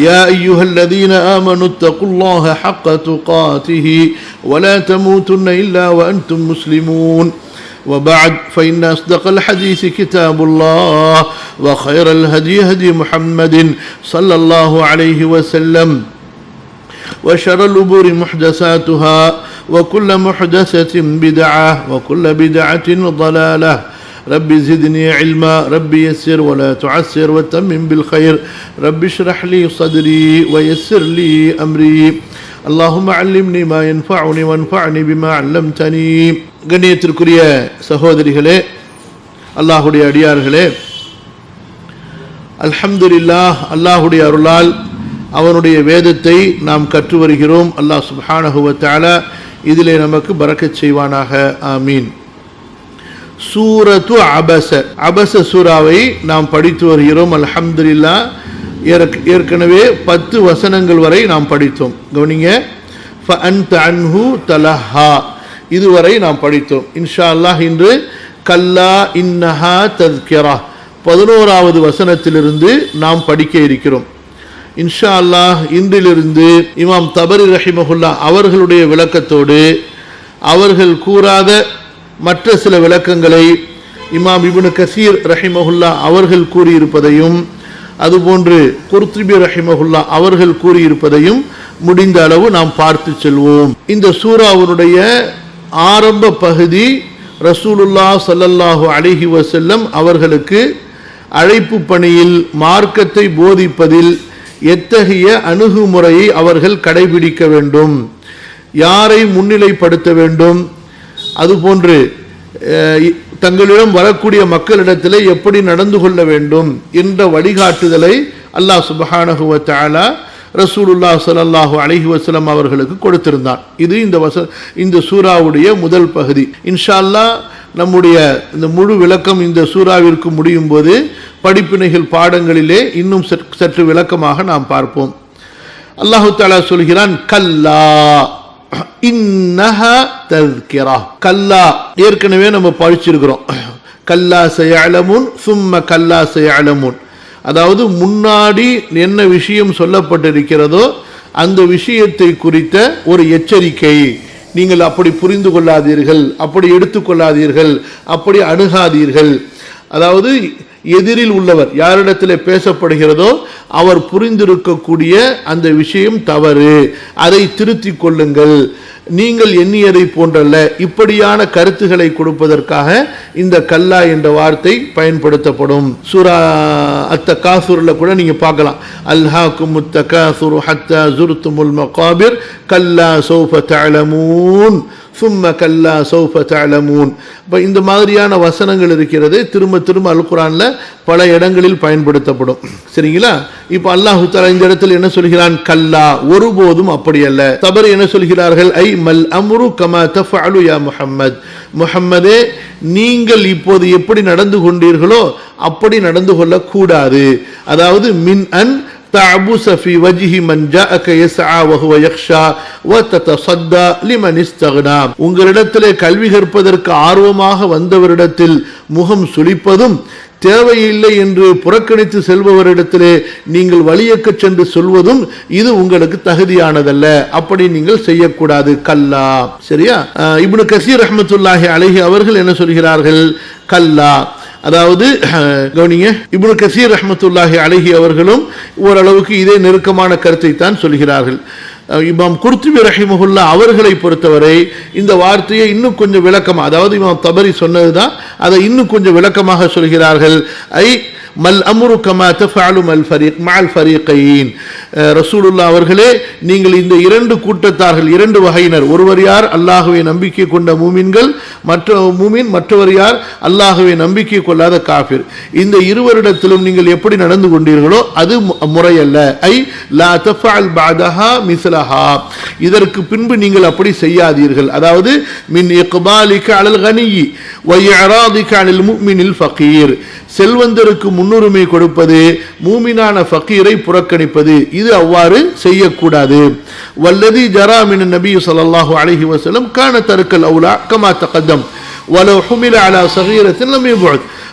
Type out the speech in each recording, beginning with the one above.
يا أيها الذين آمنوا اتقوا الله حق تقاته ولا تموتن إلا وأنتم مسلمون. وبعد فإن أصدق الحديث كتاب الله وخير الهدي هدي محمد صلى الله عليه وسلم. وشر الأمور محدثاتها وكل محدثة بدعة وكل بدعة ضلالة. رب زدني علما رب يسر ولا تعسر وتمم بالخير رب اشرح لي صدري ويسر لي أمري اللهم علمني ما ينفعني وانفعني بما علمتني கண்ணியத்திற்குரிய சகோதரிகளே அல்லாஹுடைய அடியார்களே அல்ஹம்துலில்லாஹ் அல்லாஹுடைய அருளால் அவனுடைய வேதத்தை நாம் கற்று வருகிறோம் அல்லாஹ் சுப்ஹானஹு வ தஆலா இதிலே நமக்கு பரக்கத் செய்வானாக ஆமீன் சூரத்து அபச. அபச சூராவை நாம் படித்து வருகிறோம். அலமதுல்லா ஏற்கனவே பத்து வசனங்கள் வரை நாம் படித்தோம். கவனிங்க. அன்ஹு தலஹா. இதுவரை நாம் படித்தோம். இன்ஷா அல்லாஹ் இன்று கல்லா இன்னஹா தத்கிரா. பதினோராவது வசனத்திலிருந்து நாம் படிக்க இருக்கிறோம். இன்ஷா அல்லாஹ் இன்றிலிருந்து இமாம் தபரி ரஹிமஹுல்லா அவர்களுடைய விளக்கத்தோடு அவர்கள் கூறாத மற்ற சில விளக்கங்களை இமாம் இபுனு கசீர் ரஹிமஹுல்லா அவர்கள் கூறியிருப்பதையும் அதுபோன்று குர்துபி ரஹிமஹுல்லா அவர்கள் கூறியிருப்பதையும் முடிந்த அளவு நாம் பார்த்து செல்வோம். இந்த சூராவுடைய ஆரம்ப பகுதி ரசூலுல்லா சல்லல்லாஹு அலிஹி வசல்லம் அவர்களுக்கு அழைப்பு பணியில் மார்க்கத்தை போதிப்பதில் எத்தகைய அணுகுமுறையை அவர்கள் கடைபிடிக்க வேண்டும் யாரை முன்னிலைப்படுத்த வேண்டும் அதுபோன்று தங்களிடம் வரக்கூடிய மக்களிடத்தில் எப்படி நடந்து கொள்ள வேண்டும் என்ற வழிகாட்டுதலை அல்லாஹ் சுபஹானஹு தாலா ரசூலுல்லா சலல்லாஹு அலஹி வசலம் அவர்களுக்கு கொடுத்திருந்தான். இது இந்த வச இந்த சூராவுடைய முதல் பகுதி. இன்ஷா அல்லாஹ் நம்முடைய இந்த முழு விளக்கம் இந்த சூறாவிற்கு முடியும் போது படிப்பினைகள் பாடங்களிலே இன்னும் சற்- சற்று விளக்கமாக நாம் பார்ப்போம். அல்லாஹு தாலா சொல்கிறான் கல்லா இன்னஹா தல்கிரா கல்லா ஏற்கனவே நம்ம பழிச்சிருக்கிறோம் கல்லா செயலமுன் சும்ம கல்லா செயலமுன் அதாவது முன்னாடி என்ன விஷயம் சொல்லப்பட்டிருக்கிறதோ அந்த விஷயத்தை குறித்த ஒரு எச்சரிக்கை. நீங்கள் அப்படி புரிந்து கொள்ளாதீர்கள் அப்படி எடுத்துக்கொள்ளாதீர்கள் அப்படி அணுகாதீர்கள். அதாவது எதிரில் உள்ளவர் யாரிடத்தில் பேசப்படுகிறதோ அவர் புரிந்திருக்கக்கூடிய அந்த விஷயம் தவறு. அதை திருத்திக் கொள்ளுங்கள். நீங்கள் எண்ணியதை போன்றல்ல. இப்படியான கருத்துக்களை கொடுப்பதற்காக இந்த கல்லா என்ற வார்த்தை பயன்படுத்தப்படும். சுரா அத்த காசூரில் கூட நீங்க பார்க்கலாம். அல்ஹாக்கும் முத்தகாசுரு ஹத்தா ஜுர்துமுல் மகாபிர். கல்லா சோஃப தலமூன் சும்ம கல்லா சௌஃப தலமூன் இப்போ இந்த மாதிரியான வசனங்கள் இருக்கிறது திரும்ப திரும்ப அல் பல இடங்களில் பயன்படுத்தப்படும். சரிங்களா? இப்போ அல்லாஹு தலா இந்த இடத்தில் என்ன சொல்கிறான்? கல்லா ஒருபோதும் அப்படி அல்ல. தபர் என்ன சொல்கிறார்கள்? ஐ மல் அம்ரு கமா தஃப் யா முஹம்மத். முஹம்மதே நீங்கள் இப்போது எப்படி நடந்து கொண்டீர்களோ அப்படி நடந்து கொள்ளக்கூடாது. அதாவது மின் அன் تعبس في وجه من جاءك يسعى وهو يخشى وتتصدى لمن استغنى உங்களிடத்திலே கல்வி கற்பதற்கு ஆர்வமாக வந்தவரிடத்தில் முகம் சுளிப்பதும் தேவையில்லை என்று புறக்கணித்து செல்பவரிடத்திலே நீங்கள் வழியக்கச் சென்று சொல்வதும் இது உங்களுக்கு தகுதியானதல்ல அப்படி நீங்கள் செய்யக்கூடாது கல்லா சரியா அஹ் இப்னு கசீர் ரஹ்மத்துல்லாஹி அலைஹி அவர்கள் என்ன சொல்கிறார்கள் கல்லா அதாவது கவனிங்க இப்னு கசீர் ரஹ்மத்துல்லாஹி அழகி அவர்களும் ஓரளவுக்கு இதே நெருக்கமான கருத்தை தான் சொல்கிறார்கள் இமாம் குர்துபி ரஹிமஹுல்லா அவர்களை பொறுத்தவரை இந்த வார்த்தையை இன்னும் கொஞ்சம் விளக்கமாக அதாவது இமாம் தபரி சொன்னதுதான் அதை இன்னும் கொஞ்சம் விளக்கமாக சொல்கிறார்கள். ஐ மல் அமுரு கமா தஃபாலு மல் ஃபரீக் மஅல் ஃபரீகைன் ரசூலுல்லா அவர்களே நீங்கள் இந்த இரண்டு கூட்டத்தார்கள் இரண்டு வகையினர். ஒருவர் யார்? அல்லாஹுவை நம்பிக்கை கொண்ட மூமின்கள். மற்ற மூமின் மற்றவர் யார்? அல்லாஹுவை நம்பிக்கை கொள்ளாத காஃபிர். இந்த இருவரிடத்திலும் நீங்கள் எப்படி நடந்து கொண்டீர்களோ அது மு- முறையல்ல. ஐ லா தஃபால் பாதஹா மிஸ்லஹா. இதற்கு பின்பு நீங்கள் அப்படி செய்யாதீர்கள். அதாவது மின் இக்பாலிக அலல் கனியி வ இஅராதிக அனில் ஃபகீர். செல்வந்தருக்கு முன்னுரிமை கொடுப்பது மூமினான ஃபக்கீரை புறக்கணிப்பது இது அவ்வாறு செய்யக்கூடாது. வல்லதி ஜராமின் நபி சொல்லாஹு அலைஹி வசலம் கான தருக்கல் அவுலா கமா தகதம் வலோ ஹுமில அலா சகீரத்தின் லம்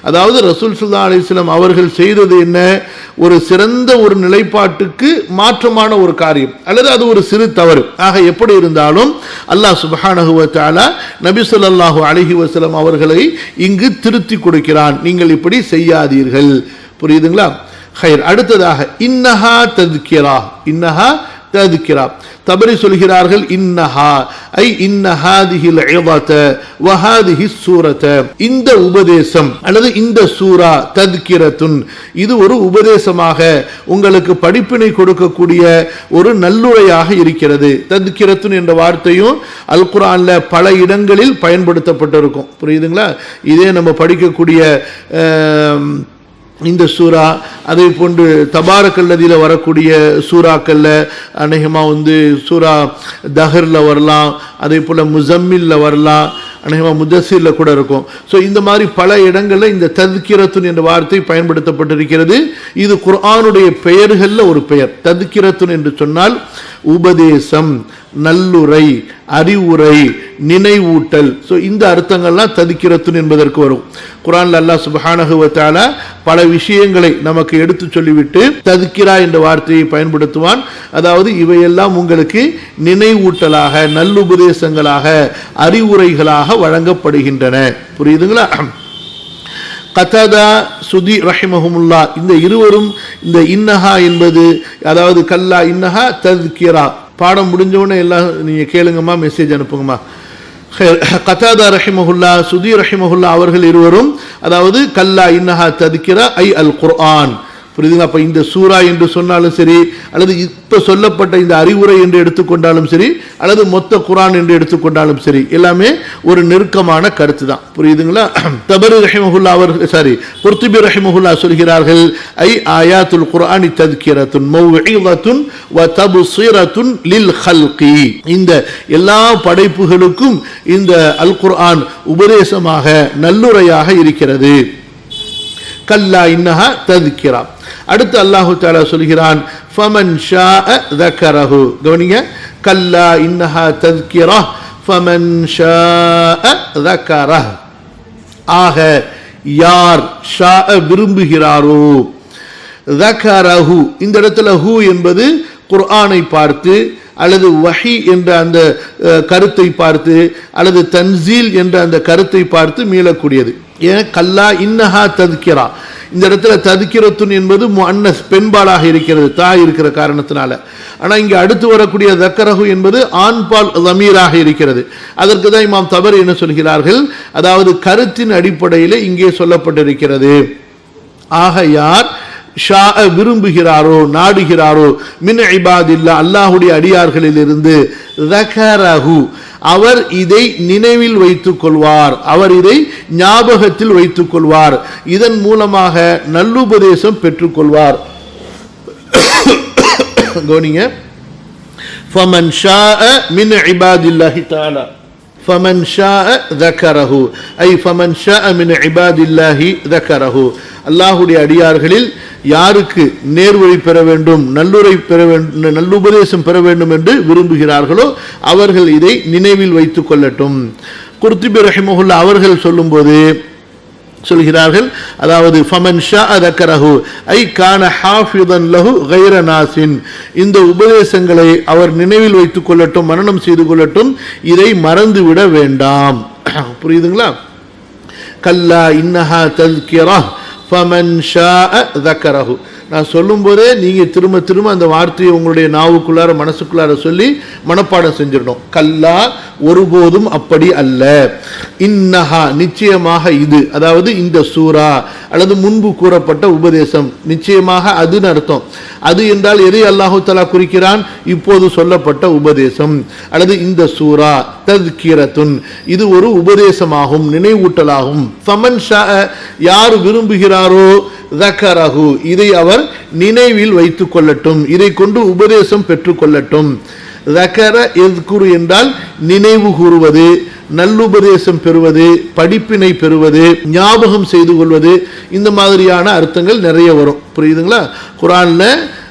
அதாவது ரசூல் சுல்லா அலிஸ்லாம் அவர்கள் செய்தது என்ன? ஒரு சிறந்த ஒரு நிலைப்பாட்டுக்கு மாற்றமான ஒரு காரியம். அல்லது அது ஒரு சிறு தவறு. ஆக எப்படி இருந்தாலும் அல்லாஹ் சுப்ஹானஹு நபி சொல்லாஹு அலஹி வசலம் அவர்களை இங்கு திருத்தி கொடுக்கிறான். நீங்கள் இப்படி செய்யாதீர்கள். புரியுதுங்களா? ஹைர். அடுத்ததாக இன்னஹா தத்கிரா. இன்னஹா தத்கிரா தபரி சொல்கிறார்கள் இன்னஹா ஐ இன்னஹாதிஹில் இபத வஹாதிஹி சூரத இந்த உபதேசம் அல்லது இந்த சூரா தத்கிரத்துன் இது ஒரு உபதேசமாக உங்களுக்கு படிப்பினை கொடுக்கக்கூடிய ஒரு நல்லுரையாக இருக்கிறது. தத்கிரத்துன் என்ற வார்த்தையும் அல் குரானில் பல இடங்களில் பயன்படுத்தப்பட்டிருக்கும். புரியுதுங்களா? இதே நம்ம படிக்கக்கூடிய இந்த சூரா அதே போன்று தபாரக்கல்லதியில் வரக்கூடிய சூறாக்களில் அநேகமாக வந்து சூரா தஹரில் வரலாம் அதே போல் முசம்மில்ல வரலாம் அநேகமாக முதசிரில் கூட இருக்கும். ஸோ இந்த மாதிரி பல இடங்களில் இந்த தத்கிரத்துன் என்ற வார்த்தை பயன்படுத்தப்பட்டிருக்கிறது. இது குர்ஆனுடைய பெயர்களில் ஒரு பெயர். தத்கிரத்துன் என்று சொன்னால் உபதேசம் நல்லுரை அறிவுரை நினைவூட்டல். ஸோ இந்த அர்த்தங்கள்லாம் ததிக்கிறத்துன் என்பதற்கு வரும். குரான்ல அல்லா சுபஹானகுவத்தால பல விஷயங்களை நமக்கு எடுத்து சொல்லிவிட்டு ததுக்கிறா என்ற வார்த்தையை பயன்படுத்துவான். அதாவது இவையெல்லாம் உங்களுக்கு நினைவூட்டலாக நல்லுபதேசங்களாக அறிவுரைகளாக வழங்கப்படுகின்றன. புரியுதுங்களா? கத்ததா சுதி ரஹிமஹமுல்லா. இந்த இருவரும் இந்த இன்னஹா என்பது அதாவது கல்லா இன்னஹா தத்கிரா பாடம் முடிஞ்சோடனே எல்லாம் நீங்கள் கேளுங்கம்மா மெசேஜ் அனுப்புங்கம்மா. கத்தாதா ரஹிமஹுல்லா சுதி ரஹிமஹுல்லா அவர்கள் இருவரும் அதாவது கல்லா இன்னஹா ததிக்கிற ஐ அல் குர்ஆன். புரியுதுங்க அப்போ இந்த சூரா என்று சொன்னாலும் சரி அல்லது இப்போ சொல்லப்பட்ட இந்த அறிவுரை என்று எடுத்துக்கொண்டாலும் சரி அல்லது மொத்த குரான் என்று எடுத்துக்கொண்டாலும் சரி எல்லாமே ஒரு நெருக்கமான கருத்து தான் புரியுதுங்களா? தபரு ரஹிமஹுல்லா அவர் சாரி குர்துபி ரஹிமஹுல்லா சொல்கிறார்கள் ஐ ஆயாத்துல் குர்ஆனி தத்கிரத்துன் மௌஇதத்துன் வ தப்ஸிரத்துன் லில் ஹல்கி இந்த எல்லா படைப்புகளுக்கும் இந்த அல் குர்ஆன் உபதேசமாக நல்லுரையாக இருக்கிறது. கல்லா இன்னஹா ததுக்கிறா அடுத்து அல்லாஹு தாலா சொல்கிறான் ஃபமன் ஷா தக்கரஹு. கவனிங்க கல்லா இன்னஹா ததுக்கிறா ஃபமன் ஷா தக்கரஹ். ஆக யார் ஷா விரும்புகிறாரோ தக்கரஹு. இந்த இடத்துல ஹூ என்பது குர்ஆனை பார்த்து அல்லது வஹி என்ற அந்த கருத்தை பார்த்து அல்லது தன்சீல் என்ற அந்த கருத்தை பார்த்து மீளக்கூடியது. ஏன்? கல்லா இன்னஹா ததுக்கிறா இந்த இடத்துல ததுக்கிறத்துன் என்பது அன்னஸ் பெண்பாலாக இருக்கிறது தாய் இருக்கிற காரணத்தினால. ஆனால் இங்கே அடுத்து வரக்கூடிய தக்கரகு என்பது ஆண்பால் ரமீராக இருக்கிறது. அதற்கு தான் இமாம் தவறு என்ன சொல்கிறார்கள்? அதாவது கருத்தின் அடிப்படையில் இங்கே சொல்லப்பட்டிருக்கிறது. ஆக யார்? ஷா விரும்புகிறாரோ நாடுகிறாரோ மின் இபாதில்லா அல்லாஹுடைய அடியார்களிலிருந்து ரகரஹு அவர் இதை நினைவில் வைத்துக் கொள்வார். அவர் இதை ஞாபகத்தில் வைத்துக் கொள்வார். இதன் மூலமாக நல்லுபதேசம் பெற்றுக்கொள்வார் கவனிங்க. ஃபமன் ஷா மின் இபாதில்லாஹி தாலா ஃபமன் ஷா தக்கரஹு ஐ ஃபமன் ஷா அமின் இபாதில்லாஹி தக்கரஹு அல்லாஹுடைய அடியார்களில் யாருக்கு நேர்வழி பெற வேண்டும் நல்லுரை பெற வேண்டும் நல்லுபதேசம் பெற வேண்டும் என்று விரும்புகிறார்களோ அவர்கள் இதை நினைவில் வைத்து கொள்ளட்டும். குர்த்திபி ரஹிமஹுல்லா அவர்கள் சொல்லும்போது சொல்கிறார்கள். அதாவது ஃபமன் ஷா அதக்கரஹு ஐ கான ஹாஃபிதன் லஹு கைரநாசின் இந்த உபதேசங்களை அவர் நினைவில் வைத்துக் கொள்ளட்டும் மரணம் செய்து கொள்ளட்டும் இதை மறந்து விட வேண்டாம். புரியுதுங்களா? கல்லா இன்னஹா தல்கிரா ஃபமன் ஷா தக்கரஹு நான் சொல்லும்போதே நீங்கள் திரும்ப திரும்ப அந்த வார்த்தையை உங்களுடைய நாவுக்குள்ளார மனசுக்குள்ளார சொல்லி மனப்பாடம் செஞ்சிடணும். கல்லா ஒருபோதும் அப்படி அல்ல. இன்னஹா நிச்சயமாக இது. அதாவது இந்த சூரா அல்லது முன்பு கூறப்பட்ட உபதேசம். நிச்சயமாக அதுன்னு அர்த்தம். அது என்றால் எதை அல்லாஹு தலா குறிக்கிறான்? இப்போது சொல்லப்பட்ட உபதேசம். அல்லது இந்த சூரா தத்கிரத்துன். இது ஒரு உபதேசமாகும் நினைவூட்டலாகும். சமன் ஷா யார் விரும்புகிறாரோ தக்கரகு இதை அவர் நினைவில் வைத்துக் கொள்ளட்டும். இதை கொண்டு உபதேசம் பெற்றுக்கொள்ளட்டும். தக்கர எத்குரு என்றால் நினைவு கூறுவது நல்லுபதேசம் பெறுவது படிப்பினை பெறுவது ஞாபகம் செய்து கொள்வது. இந்த மாதிரியான அர்த்தங்கள் நிறைய வரும். புரியுதுங்களா? குரான்ல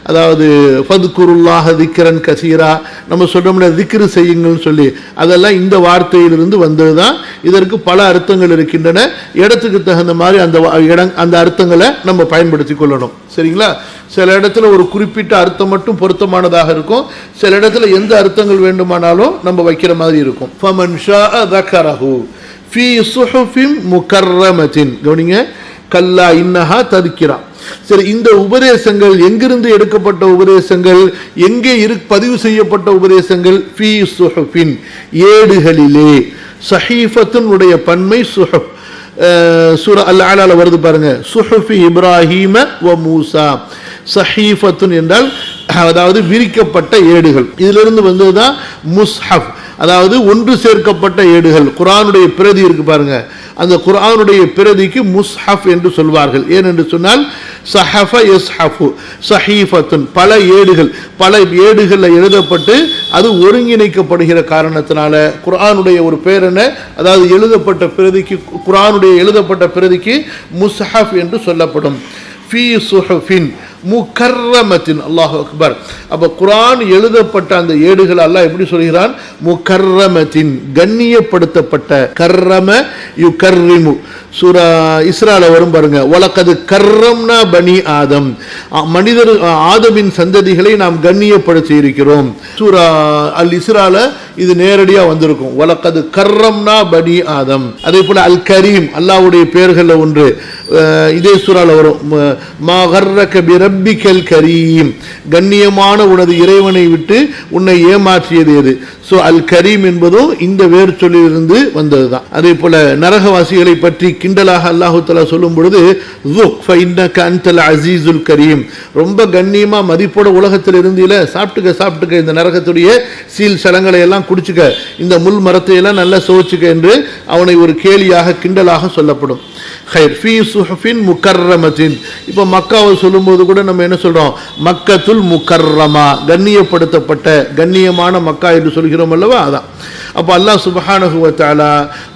அதாவது ஃபதுக்குருல்லாஹ திக்கரன் கசீரா. நம்ம சொல்கிறோம்ல திக்ரு செய்யுங்கள்னு சொல்லி. அதெல்லாம் இந்த வார்த்தையிலிருந்து வந்தது தான் இதற்கு பல அர்த்தங்கள் இருக்கின்றன. இடத்துக்கு தகுந்த மாதிரி அந்த வா- இடம் அந்த அர்த்தங்களை நம்ம பயன்படுத்தி கொள்ளணும். சரிங்களா? சில இடத்துல ஒரு குறிப்பிட்ட அர்த்தம் மட்டும் பொருத்தமானதாக இருக்கும். சில இடத்துல எந்த அர்த்தங்கள் வேண்டுமானாலும் நம்ம வைக்கிற மாதிரி இருக்கும். ஃபமன் ஷா தக்கரஹு. ஃபீ சுஹுஃபின் முகர்ரமத்தின். கவனிங்க. கல்லா இன்னஹா ததுக்கிறா சரி இந்த உபதேசங்கள் எங்கிருந்து எடுக்கப்பட்ட உபதேசங்கள் எங்கே இரு பதிவு செய்யப்பட்ட உபதேசங்கள்? ஃபி சுஹுஃபின். ஏடுகளிலே. சஹீஃபத்தினுடைய பன்மை சுஹப் சூர அல் ஆலால வருது பாருங்க. சுஹஃபி இப்ராஹிம வ மூசா. சஹீஃபத்துன் என்றால் அதாவது விரிக்கப்பட்ட ஏடுகள். இதிலிருந்து வந்ததுதான் முஸ்ஹப் அதாவது ஒன்று சேர்க்கப்பட்ட ஏடுகள். குரானுடைய பிரதி இருக்கு பாருங்க. அந்த குரானுடைய பிரதிக்கு முஸ்ஹப் என்று சொல்வார்கள். ஏனென்று சொன்னால் சஹஃப யஸ்ஹஃபு சஹீஃபத்துன் பல ஏடுகள். பல ஏடுகளில் எழுதப்பட்டு அது ஒருங்கிணைக்கப்படுகிற காரணத்தினால குரானுடைய ஒரு பேர் என்ன? அதாவது எழுதப்பட்ட பிரதிக்கு குரானுடைய எழுதப்பட்ட பிரதிக்கு முஸ்ஹப் என்று சொல்லப்படும். ஃபீ சுஹஃபின் முகர்ரமத்தின் அல்லாஹ் அக்பர். அப்போ குரான் எழுதப்பட்ட அந்த ஏடுகள் எல்லாம் எப்படி சொல்கிறான்? முகர்ரமத்தின் கண்ணியப்படுத்தப்பட்ட கர்ரம யு கர்ரிமு சூரா இஸ்ரால வரும் பாருங்க. வலக்கது கர்ரம்னா பனி ஆதம். மனிதர் ஆதமின் சந்ததிகளை நாம் கண்ணியப்படுத்தி இருக்கிறோம். சூரா அல் இஸ்ரால இது நேரடியா வந்திருக்கும். வலக்கது கர்ரம்னா பனி ஆதம். அதே போல அல் கரீம் அல்லாஹ்வுடைய பெயர்களில் ஒன்று. இதே சூறால வரும். ம- மா கர்ரக ரப்பிக்கல் கரீம். கண்ணியமான உனது இறைவனை விட்டு உன்னை ஏமாற்றியது எது? ஸோ அல் கரீம் என்பதும் இந்த வேர் சொல்லிலிருந்து வந்தது தான் அதே போல நரகவாசிகளை பற்றி கிண்டலாக அல்லாஹு தலா சொல்லும் பொழுது அந்தல் அசீசுல் கரீம். ரொம்ப கண்ணியமா மதிப்போட உலகத்தில் இருந்தீல சாப்பிட்டுக்க சாப்பிட்டுக்க இந்த நரகத்துடைய சீல் சலங்களை எல்லாம் குடிச்சுக்க இந்த முள் மரத்தை எல்லாம் நல்லா சுவைச்சுக்க என்று அவனை ஒரு கேலியாக கிண்டலாக சொல்லப்படும். ஹைர் ஃபி சுஹஃபின் முக்கர்ரமத்தின் இப்போ மக்காவை சொல்லும்போது கூட நம்ம என்ன சொல்றோம்? மக்கத்துல் முக்கர்ரமா கண்ணியப்படுத்தப்பட்ட கண்ணியமான மக்கா என்று சொல்கிறோம் அல்லவா? அதான். அப்போ அல்லாஹ் சுப்ஹானஹு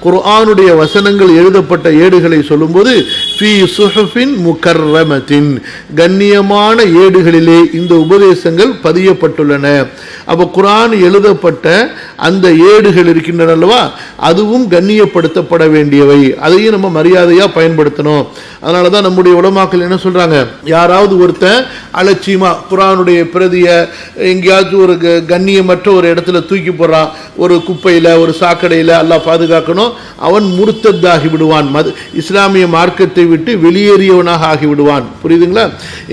குர்ஆனுடைய வசனங்கள் எழுதப்பட்ட ஏடுகளை சொல்லும்போது ஃபீ சுஹஃபின் முக்கர்ரமத்தின் கண்ணியமான ஏடுகளிலே இந்த உபதேசங்கள் பதியப்பட்டுள்ளன. அப்போ குரான் எழுதப்பட்ட அந்த ஏடுகள் இருக்கின்றன அல்லவா? அதுவும் கண்ணியப்படுத்தப்பட வேண்டியவை. அதையும் நம்ம மரியாதையாக பயன்படுத்தணும். அதனால தான் நம்முடைய உலமாக்கள் என்ன சொல்கிறாங்க யாராவது ஒருத்தன் அலட்சியமாக குரானுடைய பிரதியை எங்கேயாச்சும் ஒரு க- கண்ணியமற்ற ஒரு இடத்துல தூக்கி போடுறான். ஒரு குப்பையில் ஒரு சாக்கடையில் எல்லாம் பாதுகாக்கணும். அவன் முர்த்தத்தாகி விடுவான். மது இஸ்லாமிய மார்க்கத்தை விட்டு வெளியேறியவனாக ஆகிவிடுவான் புரியுதுங்களா?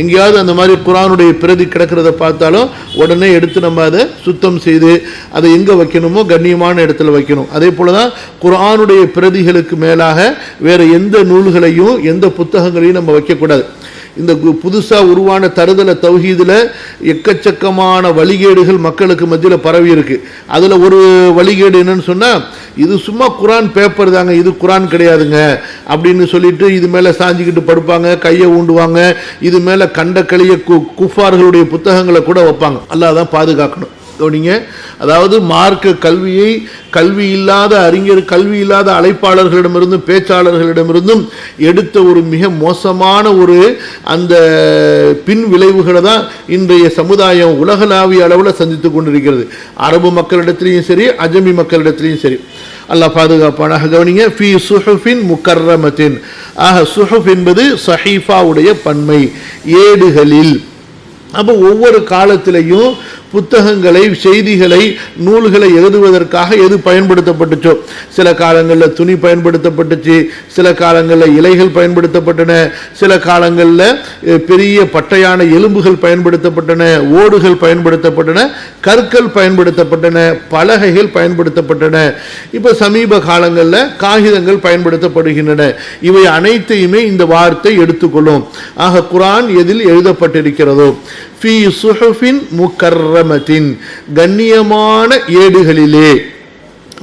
எங்கேயாவது அந்த மாதிரி குரானுடைய பிரதி கிடக்கிறத பார்த்தாலும் உடனே எடுத்து நம்ம அதை சுத்தம் செய்து அதை எங்கே வைக்கணுமோ? கண்ணியமான இடத்துல வைக்கணும். அதே போல தான் குரானுடைய பிரதிகளுக்கு மேலாக வேறு எந்த நூல்களையும் எந்த புத்தகங்களையும் நம்ம வைக்கக்கூடாது. இந்த புதுசாக உருவான தருதல தௌஹீதுல எக்கச்சக்கமான வழிகேடுகள் மக்களுக்கு மத்தியில் பரவி இருக்கு அதில் ஒரு வழிகேடு என்னன்னு சொன்னால் இது சும்மா குரான் பேப்பர் தாங்க இது குரான் கிடையாதுங்க. அப்படின்னு சொல்லிட்டு இது மேலே சாஞ்சிக்கிட்டு படுப்பாங்க கையை ஊண்டுவாங்க. இது மேலே கண்ட களிய கு குஃபார்களுடைய புத்தகங்களை கூட வைப்பாங்க. அல்லாஹ் தான் பாதுகாக்கணும். கவனிங்க அதாவது மார்க்க கல்வியை கல்வி இல்லாத அறிஞர் கல்வி இல்லாத அழைப்பாளர்களிடமிருந்தும் பேச்சாளர்களிடமிருந்தும் எடுத்த ஒரு மிக மோசமான ஒரு அந்த பின் விளைவுகளை தான் இன்றைய சமுதாயம் உலகளாவிய அளவில் சந்தித்து கொண்டிருக்கிறது. அரபு மக்களிடத்திலையும் சரி அஜமி மக்களிடத்திலையும் சரி. அல்லாஹ் பாதுகாப்பானாக கவனிங்க. ஃபி சுஹுஃபின் முக்கர்ரமத்தின் ஆக சுஹுஃப் என்பது சஹீஃபாவுடைய பன்மை ஏடுகளில். அப்போ ஒவ்வொரு காலத்திலையும் புத்தகங்களை செய்திகளை நூல்களை எழுதுவதற்காக எது பயன்படுத்தப்பட்டுச்சோ. சில காலங்களில் துணி பயன்படுத்தப்பட்டுச்சு சில காலங்களில் இலைகள் பயன்படுத்தப்பட்டன சில காலங்களில் பெரிய பட்டையான எலும்புகள் பயன்படுத்தப்பட்டன ஓடுகள் பயன்படுத்தப்பட்டன கற்கள் பயன்படுத்தப்பட்டன பலகைகள் பயன்படுத்தப்பட்டன. இப்போ சமீப காலங்களில் காகிதங்கள் பயன்படுத்தப்படுகின்றன. இவை அனைத்தையுமே இந்த வார்த்தை எடுத்துக்கொள்ளும். ஆக குரான் எதில் எழுதப்பட்டிருக்கிறதோ ஃபி சுஹுஃபின் முக்கர்ரமத்தின் கண்ணியமான ஏடுகளிலே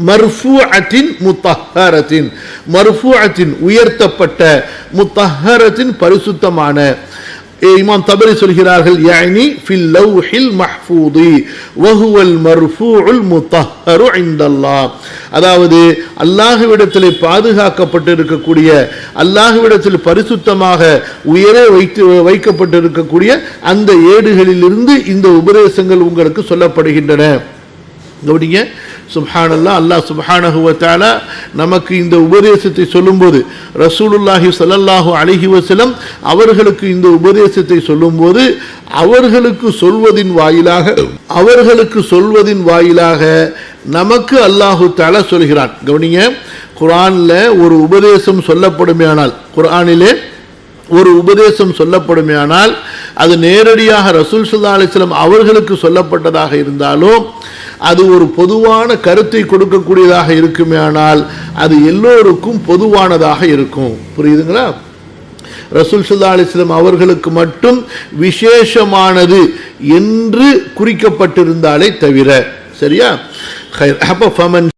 மர்ஃபூஅத்தின் முத்தஹரத்தின் மர்ஃபூஅத்தின் உயர்த்தப்பட்ட முத்தஹரத்தின் பரிசுத்தமான இமாம் தபரி சொல்கிறார்கள் யானி ஃபில் லவ்ஹில் மஹ்ஃபூதி வஹுவல் மர்ஃபூஉல் முத்தஹரு இந்தல்லாஹ் அதாவது அல்லாஹ்விடத்தில் பாதுகாக்கப்பட்டிருக்கக்கூடிய அல்லாஹ்விடத்தில் பரிசுத்தமாக உயரே வைத்து வைக்கப்பட்டிருக்கக்கூடிய அந்த ஏடுகளிலிருந்து இந்த உபதேசங்கள் உங்களுக்கு சொல்லப்படுகின்றன. கவனிங்க சுப்ஹானல்லா அல்லாஹ் சுப்ஹானஹு நமக்கு இந்த உபதேசத்தை சொல்லும்போது ரசூலுல்லாஹி சல்லல்லாஹு அலைஹி வசலம் அவர்களுக்கு இந்த உபதேசத்தை சொல்லும்போது அவர்களுக்கு சொல்வதின் வாயிலாக அவர்களுக்கு சொல்வதின் வாயிலாக நமக்கு அல்லாஹு தஆலா சொல்கிறான். கவனிங்க குரானில் ஒரு உபதேசம் சொல்லப்படுமேனால் குர்ஆனிலே ஒரு உபதேசம் சொல்லப்படுமேயானால் அது நேரடியாக ரசூல் சுல்லா அலிஸ்லாம் அவர்களுக்கு சொல்லப்பட்டதாக இருந்தாலும் அது ஒரு பொதுவான கருத்தை கொடுக்கக்கூடியதாக இருக்குமே ஆனால் அது எல்லோருக்கும் பொதுவானதாக இருக்கும். புரியுதுங்களா? ரசூல் சுல்லா அலிஸ்லம் அவர்களுக்கு மட்டும் விசேஷமானது என்று குறிக்கப்பட்டிருந்தாலே தவிர சரியா? அப்போ ஃபமன்